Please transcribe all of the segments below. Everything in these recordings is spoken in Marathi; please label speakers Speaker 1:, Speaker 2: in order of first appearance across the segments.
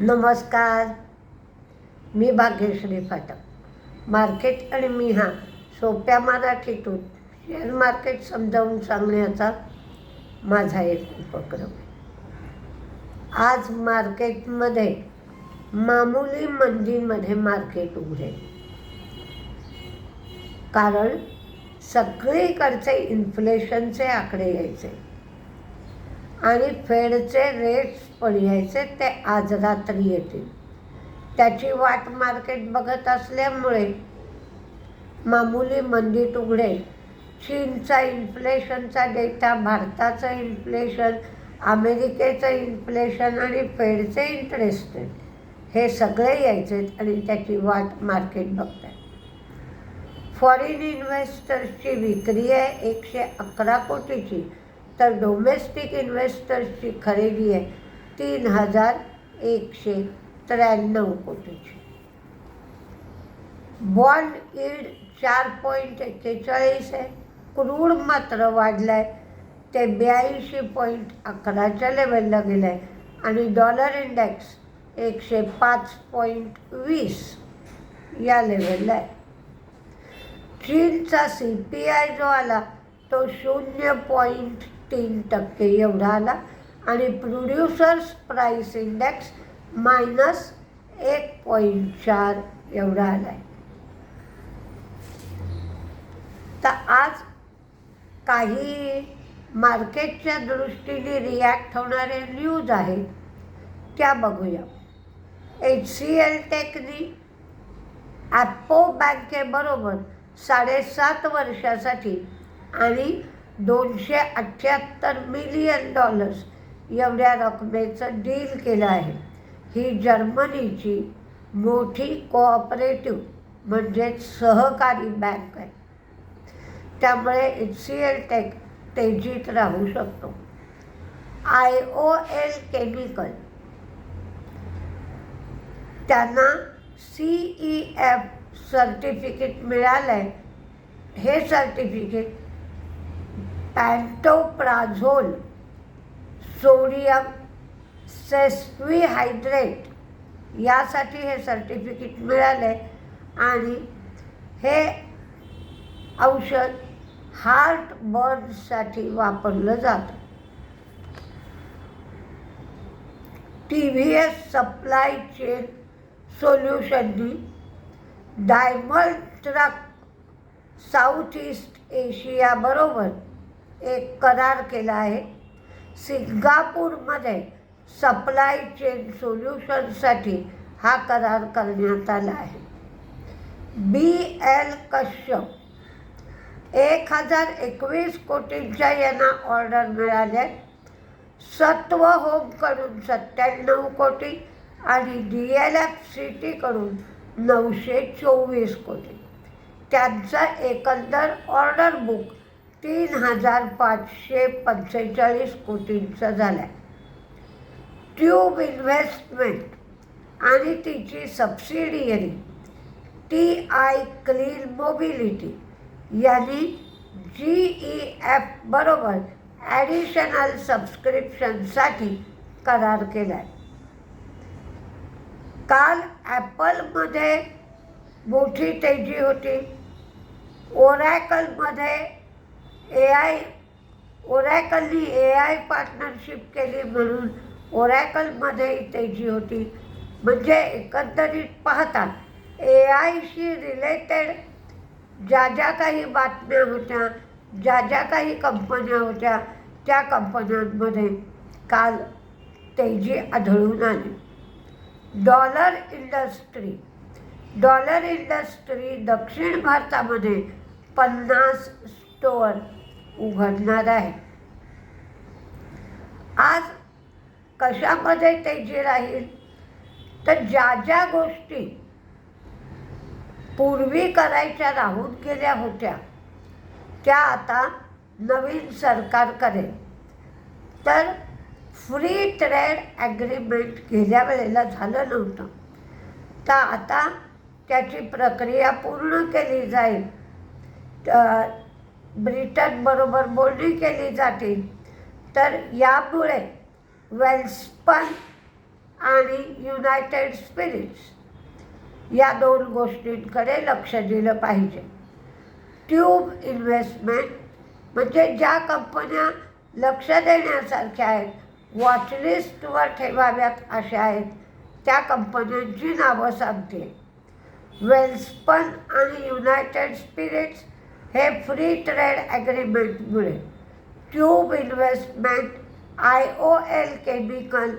Speaker 1: नमस्कार. मी भाग्यश्री फाटक. मार्केट आणि मी हा सोप्या मराठीतून शेअर मार्केट समजावून सांगण्याचा माझा एक उपक्रम आज मार्केटमध्ये मामूली मंदीमध्ये मार्केट उघडेल. कारण सगळीकडचे इन्फ्लेशनचे आकडे यायचे. आणि फेडचे रेट्स पण यायचे ते आज रात्री येतील. त्याची वाट मार्केट बघत असल्यामुळे मामुली मंदीत उघडेल चीनचा इन्फ्लेशनचा डेटा भारताचं इन्फ्लेशन अमेरिकेचं इन्फ्लेशन आणि फेडचे इंटरेस्ट हे सगळे यायचे आणि त्याची वाट मार्केट बघत आहे फॉरेन इन्व्हेस्टर्सची विक्री आहे एकशे अकरा कोटीची तर डोमेस्टिक इन्व्हेस्टर्सची खरेदी आहे तीन हजार एकशे त्र्याण्णव कोटीची. बॉन्ड इल्ड चार पॉईंट एक्केचाळीस आहे. क्रूड मात्र वाढला आहे ते ब्याऐंशी पॉईंट अकराच्या लेवलला गेलं आहे आणि डॉलर इंडेक्स एकशे पाच पॉईंट वीस या लेवलला आहे. चीनचा सी पी आय जो आला तो शून्य पॉईंट तीन टक्के एवढा आला. आणि प्रोड्युसर्स प्राईस इंडेक्स मायनस एक पॉईंट चार एवढा आला आहे तर आज काही मार्केटच्या दृष्टीने रिॲक्ट होणारे न्यूज आहेत त्या बघूया. एच सी एल टेकनी ॲप्पो बँकेबरोबर साडेसात वर्षासाठी आणि दोनशे अठ्ठ्याहत्तर मिलियन डॉलर्स एवढ्या रकमेचं डील केलं आहे. ही जर्मनीची मोठी कोऑपरेटिव्ह म्हणजेच सहकारी बँक आहे. त्यामुळे एच सी एल टेक तेजीत राहू शकतो. I O L chemical. त्यांना सी ई एफ सर्टिफिकेट मिळालं आहे हे सर्टिफिकेट पॅन्टोप्राझोल सोडियम सेस्विहायड्रेट यासाठी हे सर्टिफिकेट मिळाले आणि हे औषध हार्ट बर्नसाठी वापरलं जातं. T V S supply chain सोल्युशननी diamond truck south east एशियाबरोबर एक करार केला आहे. सिंगापूरमध्ये सप्लाय चेन सोल्युशनसाठी हा करार करण्यात आला आहे. बी एल कश्यप एक हजार एकवीस कोटींच्या यांना ऑर्डर मिळाल्या सत्व होमकडून सत्त्याण्णव कोटी आणि डी एल एफ सिटीकडून नऊशे चोवीस कोटी. त्यांचं एकंदर ऑर्डर बुक तीन हजार पाचशे पंचेचाळीस कोटींचा झालं आहे ट्यूब इन्व्हेस्टमेंट आणि तिची subsidiary T I clean mobility यांनी जी ई एफ बरोबर ॲडिशनल सबस्क्रिप्शनसाठी करार केला आहे काल ॲपलमध्ये मोठी तेजी होती. ओरॅकलमध्ये ए आय ओरॅकलनी ए आय पार्टनरशिप केली म्हणून ओरॅकलमध्ये तेजी होती म्हणजे एकंदरीत पाहता ए आयशी रिलेटेड ज्या ज्या काही बातम्या होत्या ज्या ज्या काही कंपन्या होत्या त्या कंपन्यांमध्ये काल तेजी आढळून आली. डॉलर इंडस्ट्री डॉलर इंडस्ट्री दक्षिण भारतामध्ये पन्नास स्टोअर उघडणार आहे. आज कशामध्ये तेजी राहील? तर ज्या ज्या गोष्टी पूर्वी करायच्या राहून गेल्या होत्या त्या आता नवीन सरकार करेल. तर फ्री ट्रेड ॲग्रीमेंट गेल्या वेळेला झालं नव्हतं. तर आता त्याची प्रक्रिया पूर्ण केली जाईल. ब्रिटनबरोबर बोलणी केली जाते. तर यामुळे वेल्स्पन आणि युनायटेड स्पिरिट्स या दोन गोष्टींकडे लक्ष दिलं पाहिजे. ट्यूब इन्व्हेस्टमेंट म्हणजे ज्या कंपन्या लक्ष देण्यासारख्या आहेत वॉचलिस्टवर ठेवाव्यात अशा आहेत त्या कंपन्यांची नावं सांगते. वेल्सपन आणि युनायटेड स्पिरिट्स हे free trade ॲग्रीमेंटमुळे tube investment I O L chemical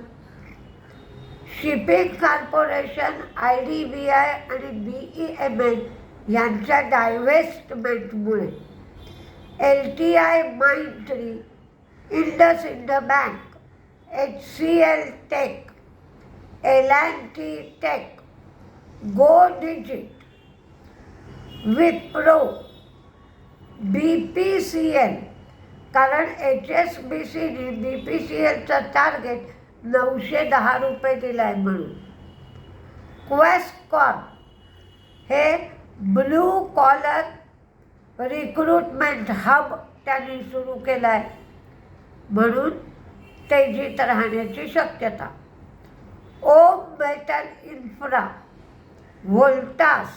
Speaker 1: shipping corporation I D B I आणि बी ई एम एल यांच्या डायव्हेस्टमेंटमुळे L T I Mindtree IndusInd bank H C L tech L and T tech Go Digit Wipro B P C L कारण एच एस बी सीने बी पी सी एलचं टार्गेट नऊशे दहा रुपये दिलं आहे म्हणून क्वेस्टकॉर्प हे ब्लू कॉलर रिक्रुटमेंट हब त्यांनी सुरू केलं आहे म्हणून तेजीत राहण्याची शक्यता. ओम मेटल इन्फ्रा व्होल्टास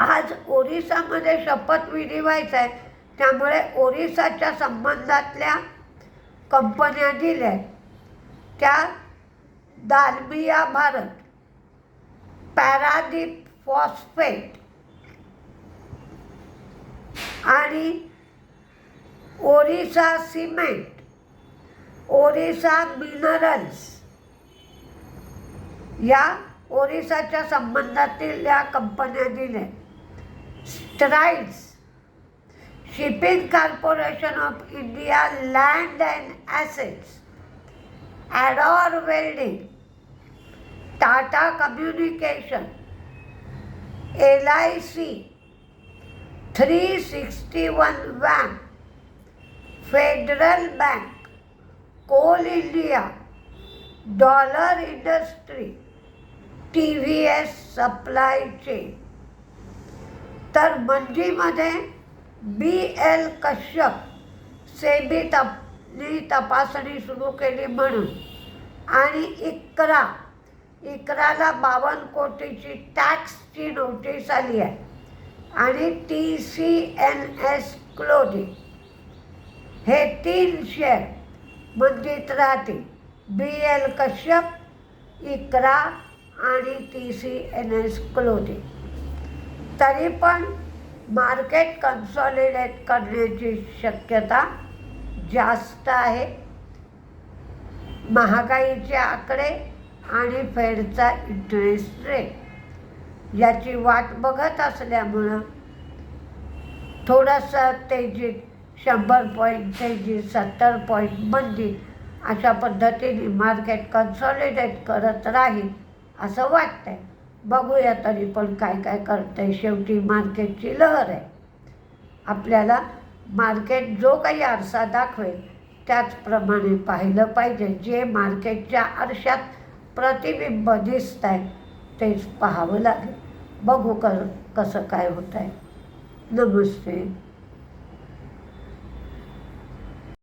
Speaker 1: आज ओरिसामध्ये शपथविधी व्हायचा आहे त्यामुळे ओरिसाच्या संबंधातल्या कंपन्या दिल्या. त्या दालमिया भारत पॅरादीप फॉस्फेट आणि ओरिसा सिमेंट ओरिसा मिनरल्स या ओरिसाच्या संबंधातील या कंपन्या दिल्या. strides. Shipping Corporation of India Land and Assets, Ador Welding, Tata Communication, LIC, 361 Bank, Federal Bank, Coal India, Dollar Industry, TVS Supply Chain. तर मंडीमध्ये बी एल कश्यप सेबी तप तपासणी सुरू केली म्हणून. आणि इकरा इकराला बावन्न कोटीची टॅक्सची नोटीस आली आहे. आणि T C N S clothing हे तीन शेअर मंदीत राहतील. बी एल कश्यप इकरा आणि T C N S clothing तरी पण मार्केट कन्सॉलिडेट करण्याची शक्यता जास्त आहे. महागाईचे आकडे आणि फेडचा इंटरेस्ट रेट याची वाट बघत असल्यामुळं थोडंसं तेजीत शंभर पॉईंट तेजी सत्तर पॉईंट मंदी म्हणजे अशा पद्धतीने मार्केट कन्सॉलिडेट करत राहील असं वाटतंय. बघूया तरी पण काय काय करतंय. शेवटी मार्केटची लहर आहे. आपल्याला मार्केट जो काही आरसा दाखवेल त्याचप्रमाणे पाहिलं पाहिजे. जे मार्केटच्या आरशात प्रतिबिंब दिसत आहे तेच पाहावं लागेल. बघू कर कसं काय होत आहे नमस्ते.